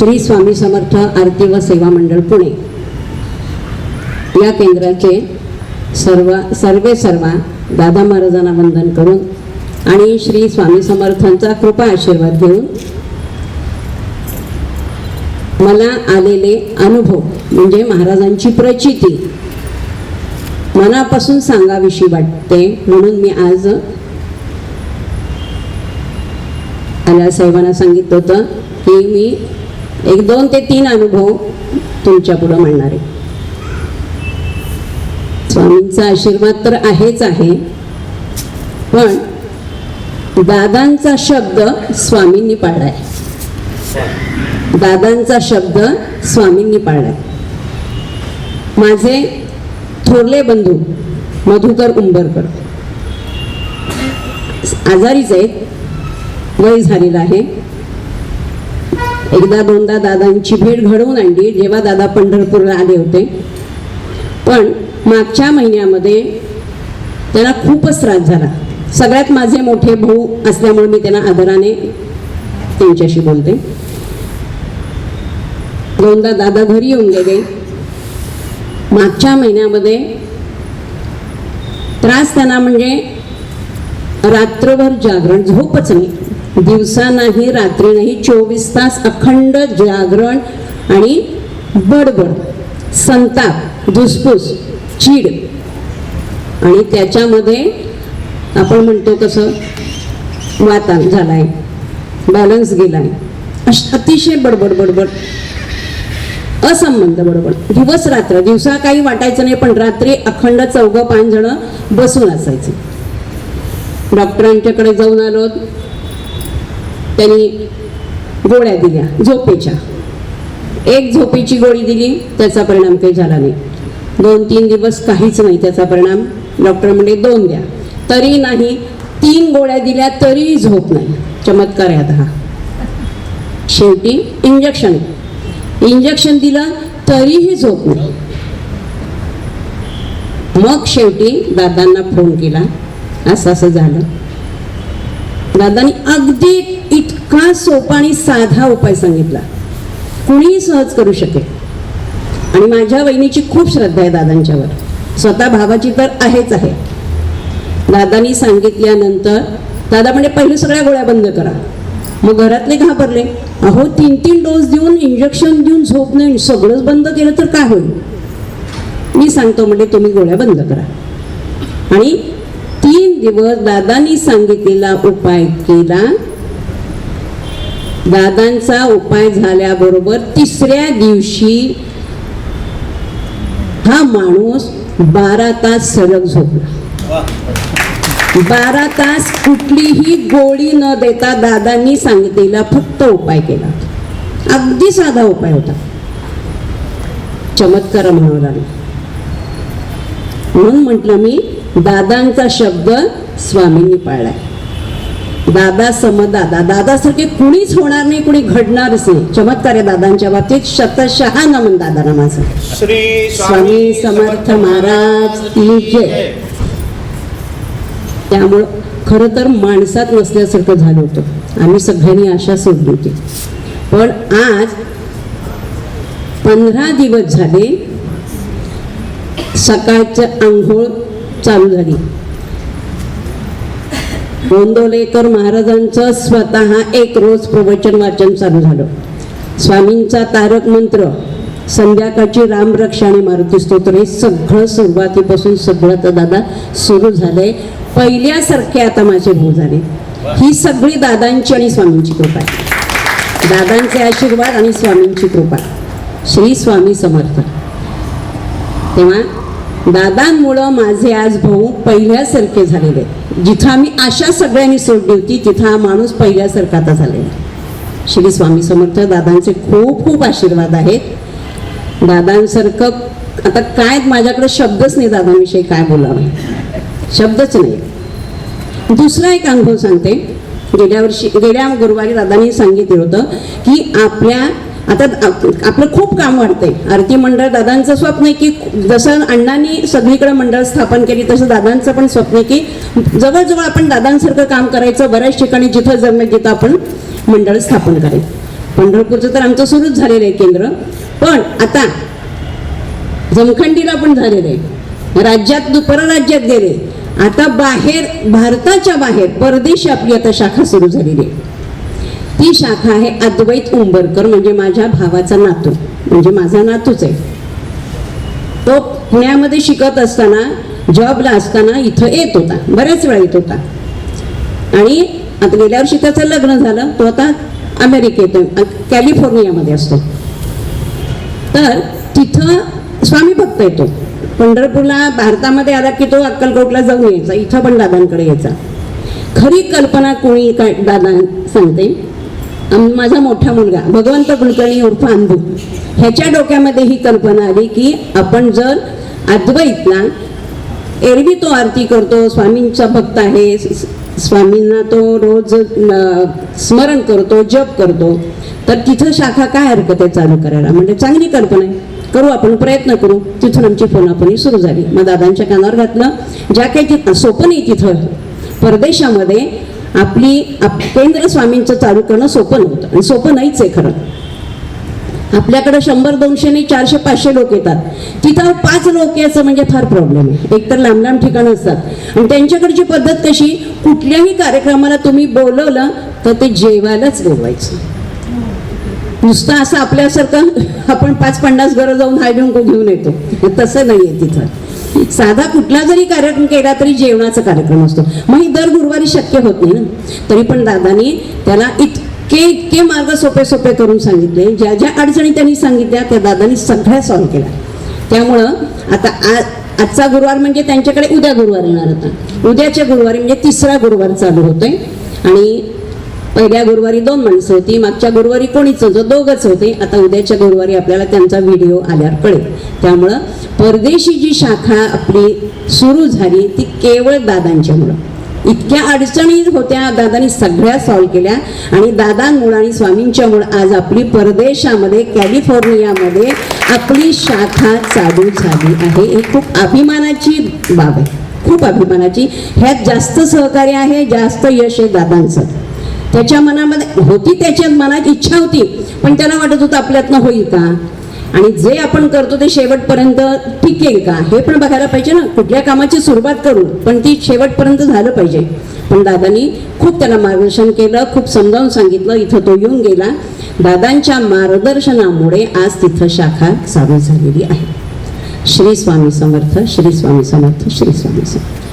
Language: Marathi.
श्री स्वामी समर्थ आरती व सेवा मंडळ पुणे. या केंद्राचे सर्व सर्वे सर्वा दादा महाराजांना वंदन करून आणि श्री स्वामी समर्थांचा कृपा आशीर्वाद घेऊन मला आलेले अनुभव म्हणजे महाराजांची प्रचिती मनापासून सांगाविषयी वाटते म्हणून मी आज आल्या साहेबांना सांगितलं होतं की मी एक दोन ते तीन अनुभव तुमच्या पुढं मांडणार आहे स्वामींचा आशीर्वाद तर आहेच आहे पण दादांचा शब्द स्वामींनी पाळलाय. दादांचा शब्द स्वामींनी पाळलाय. माझे थोरले बंधू मधुकर उंबरकर आजारीच आहेत वय झालेलं आहे. एकदा दोनदा दादांची भेट घडवून आणली. जेव्हा दादा पंढरपूरला आले होते. पण मागच्या महिन्यामध्ये त्यांना खूपच त्रास झाला. सगळ्यात माझे मोठे भाऊ असल्यामुळे मी त्यांना आदराने त्यांच्याशी बोलते. दोनदा दादा घरी येऊन गेले. मागच्या महिन्यामध्ये त्रास त्यांना म्हणजे रात्रभर जागरण झोपच नाही. दिवसा नाही रात्री नाही चोवीस तास अखंड जागरण आणि बडबड संताप धुसफूस चीड आणि त्याच्यामध्ये आपण म्हणतो कसं वातान झालाय बॅलन्स गेलाय. अश- अतिशय बडबड बडबड असंबंध बरोबर दिवस रात्र दिवसा काही वाटायचं नाही पण रात्री अखंड चौघ पाच जण बसून असायचे. डॉक्टरांच्याकडे जाऊन आलो त्यांनी गोळ्या दिल्या झोपेच्या. एक झोपेची गोळी दिली त्याचा परिणाम काही झाला नाही. दोन तीन दिवस काहीच नाही त्याचा परिणाम. डॉक्टर म्हणजे दोन द्या. तरी नाही तीन गोळ्या दिल्या तरी झोप नाही. चमत्कार आहे आता हा. शेवटी इंजेक्शन इंजेक्शन दिलं तरीही झोप नाही. मग शेवटी दादांना फोन केला. असं असं झालं. दादांनी अगदी इतका सोपा आणि साधा उपाय सांगितला. कुणीही सहज करू शकेल. आणि माझ्या वहिनीची खूप श्रद्धा आहे दादांच्यावर. स्वतः भावाची तर आहेच आहे. दादानी सांगितल्यानंतर दादा म्हणजे पहिले सगळ्या गोळ्या बंद करा. मग घरातले घाबरले. अहो तीन तीन डोस देऊन इंजेक्शन देऊन झोप नाही सगळंच बंद केलं तर काय होईल? मी सांगतो म्हणजे तुम्ही गोळ्या बंद करा. आणि दिवस दादांनी सांगितलेला उपाय केला. दादांचा उपाय झाल्याबरोबर तिसऱ्या दिवशी हा माणूस बारा तास सलग झोपला. बारा तास कुठलीही गोळी न देता दादांनी सांगितलेला फक्त उपाय केला. अगदी साधा उपाय होता. चमत्कार म्हणावं म्हणून म्हटलं मी दादांचा शब्द स्वामींनी पाळलाय. दादा समदादा दादासारखे कुणीच होणार नाही कुणी घडणारच नाही. चमत्कार आहे दादांच्या बाबतीत. शतशहा नमन दादाला माझं. श्री स्वामी समर्थ महाराज जय. त्यामुळं खरं तर माणसात नसल्यासारखं झालं होतं. आम्ही सगळ्यांनी आशा सोडली होती. पण आज पंधरा दिवस झाले सकाळचं आंघोळ चालू झाली. गोंदोलेकर महाराजांचं स्वतः एक रोज प्रवचन वाचन चालू झालं. स्वामींचा तारक मंत्र संध्याकाळची रामरक्षा आणि मारुती स्तोत्र हे सगळं सुरुवातीपासून सगळं तर दादा सुरू झालंय. पहिल्यासारखे आता माझे भाऊ झाले. ही सगळी दादांची आणि स्वामींची कृपा आहे. दादांचे आशीर्वाद आणि स्वामींची कृपा. श्री स्वामी समर्थ. तेव्हा दादांमुळं माझे आज भाऊ पहिल्यासारखे झालेले आहेत. जिथं आम्ही आशा सगळ्यांनी सोडली होती तिथं हा माणूस पहिल्यासारखा आता झालेला आहे. श्री स्वामी समर्थ दादांचे खूप खूप आशीर्वाद आहेत दादांसारखं आता काय माझ्याकडे शब्दच नाही दादांविषयी काय बोलावं शब्दच नाही दुसरा एक अनुभव सांगते गेल्या वर्षी गेल्या गुरुवारी दादांनी सांगितलं होतं की आपल्या आता आपलं खूप काम वाढतंय. आरती मंडळ दादांचं स्वप्न आहे की जसं अण्णांनी सगळीकडे मंडळ स्थापन केली तसं दादांचं पण स्वप्न आहे की जवळजवळ आपण दादांसारखं काम करायचं बऱ्याच ठिकाणी जिथं जमेल तिथं आपण मंडळ स्थापन करायचं पंढरपूरचं तर आमचं सुरूच झालेलं आहे केंद्र. पण आता जमखंडीला पण झालेलं आहे. राज्यात परराज्यात गेले. आता बाहेर भारताच्या बाहेर परदेशी आपली आता शाखा सुरू झालेली आहे. ती शाखा आहे अद्वैत उंबरकर म्हणजे माझ्या भावाचा नातू म्हणजे माझा नातूच आहे. तो पुण्यामध्ये शिकत असताना जॉबला असताना इथं येत होता बऱ्याच वेळा येत होता. आणि आता गेल्या वर्षी त्याचं लग्न झालं तो आता अमेरिकेत कॅलिफोर्नियामध्ये असतो. तर तिथं स्वामी भक्त येतो पंढरपूरला भारतामध्ये आला की तो अक्कलकोटला जाऊन यायचा इथं पण दादांकडे यायचा. खरी कल्पना कोणी काय दादा सांगते? माझा मोठा मुलगा भगवंत कुलकर्णी उर्फ अंबू. ह्याच्या डोक्यामध्ये ही कल्पना आली की आपण जर अद्वैतला एरवी तो आरती करतो स्वामींचा भक्त आहे स्वामींना तो रोज स्मरण करतो जप करतो तर तिथं शाखा काय हरकत आहे चालू करायला? म्हणजे चांगली कल्पना आहे. करू आपण प्रयत्न करू. तिथून आमची फोनाफोनी सुरू झाली. मग दादांच्या कानावर घातलं. ज्या काही तिथं सोपं नाही तिथं परदेशामध्ये आपली केंद्र स्वामींचं चालू करणं सोपं नव्हतं. आणि सोपं नाहीच आहे खरं. आपल्याकडे शंभर दोनशे नाही चारशे पाचशे लोक येतात. तिथं पाच लोक याचं म्हणजे फार प्रॉब्लेम आहे. एकतर लांब लांब ठिकाणं असतात. आणि त्यांच्याकडची पद्धत कशी कुठल्याही कार्यक्रमाला तुम्ही बोलवलं तर ते जेवायलाच बोलवायचं. नुसतं असं आपल्यासारखं आपण पाच पन्नास घरं जाऊन हायडून घेऊन येतो. तसं नाही आहे तिथं. साधा कुठला जरी कार्यक्रम केला तरी जेवणाचा कार्यक्रम असतो. मग ही दर गुरुवारी शक्य होत नाही ना. तरी पण दादानी त्याला इतके इतके मार्ग सोपे सोपे करून सांगितले. ज्या ज्या अडचणी त्यांनी सांगितल्या त्या दादानी सगळ्या सॉल्व्ह केल्या. त्यामुळं आता आ आजचा गुरुवार म्हणजे त्यांच्याकडे उद्या गुरुवार येणार होता. उद्याच्या गुरुवारी म्हणजे तिसरा गुरुवार चालू होतोय. आणि पहिल्या गुरुवारी दोन माणसं होती मागच्या गुरुवारी कोणीच होतं दोघंच होते. आता उद्याच्या गुरुवारी आपल्याला त्यांचा व्हिडिओ आल्यावर कळेल. त्यामुळं परदेशी जी शाखा आपली सुरू झाली ती केवळ दादांच्यामुळं इतक्या अडचणी होत्या दादांनी सगळ्या सॉल्व्ह केल्या. आणि दादांमुळं आणि स्वामींच्यामुळं आज आपली परदेशामध्ये कॅलिफोर्नियामध्ये आपली शाखा चालू झाली आहे. ही खूप अभिमानाची बाब आहे. खूप अभिमानाची. ह्यात जास्त सहकार्य आहे जास्त यश आहे दादांचं. त्याच्या मनामध्ये होती त्याच्या मनात इच्छा होती पण त्याला वाटत होतं आपल्यातनं होईल का? आणि जे आपण करतो ते शेवटपर्यंत टिकेल का? हे पण बघायला पाहिजे ना. कुठल्या कामाची सुरुवात करू पण ती शेवटपर्यंत झालं पाहिजे. पण दादांनी खूप त्याला मार्गदर्शन केलं खूप समजावून सांगितलं इथं तो येऊन गेला. दादांच्या मार्गदर्शनामुळे आज तिथं शाखा चालू झालेली आहे. श्री स्वामी समर्थ श्री स्वामी समर्थ श्री स्वामी समर्थ.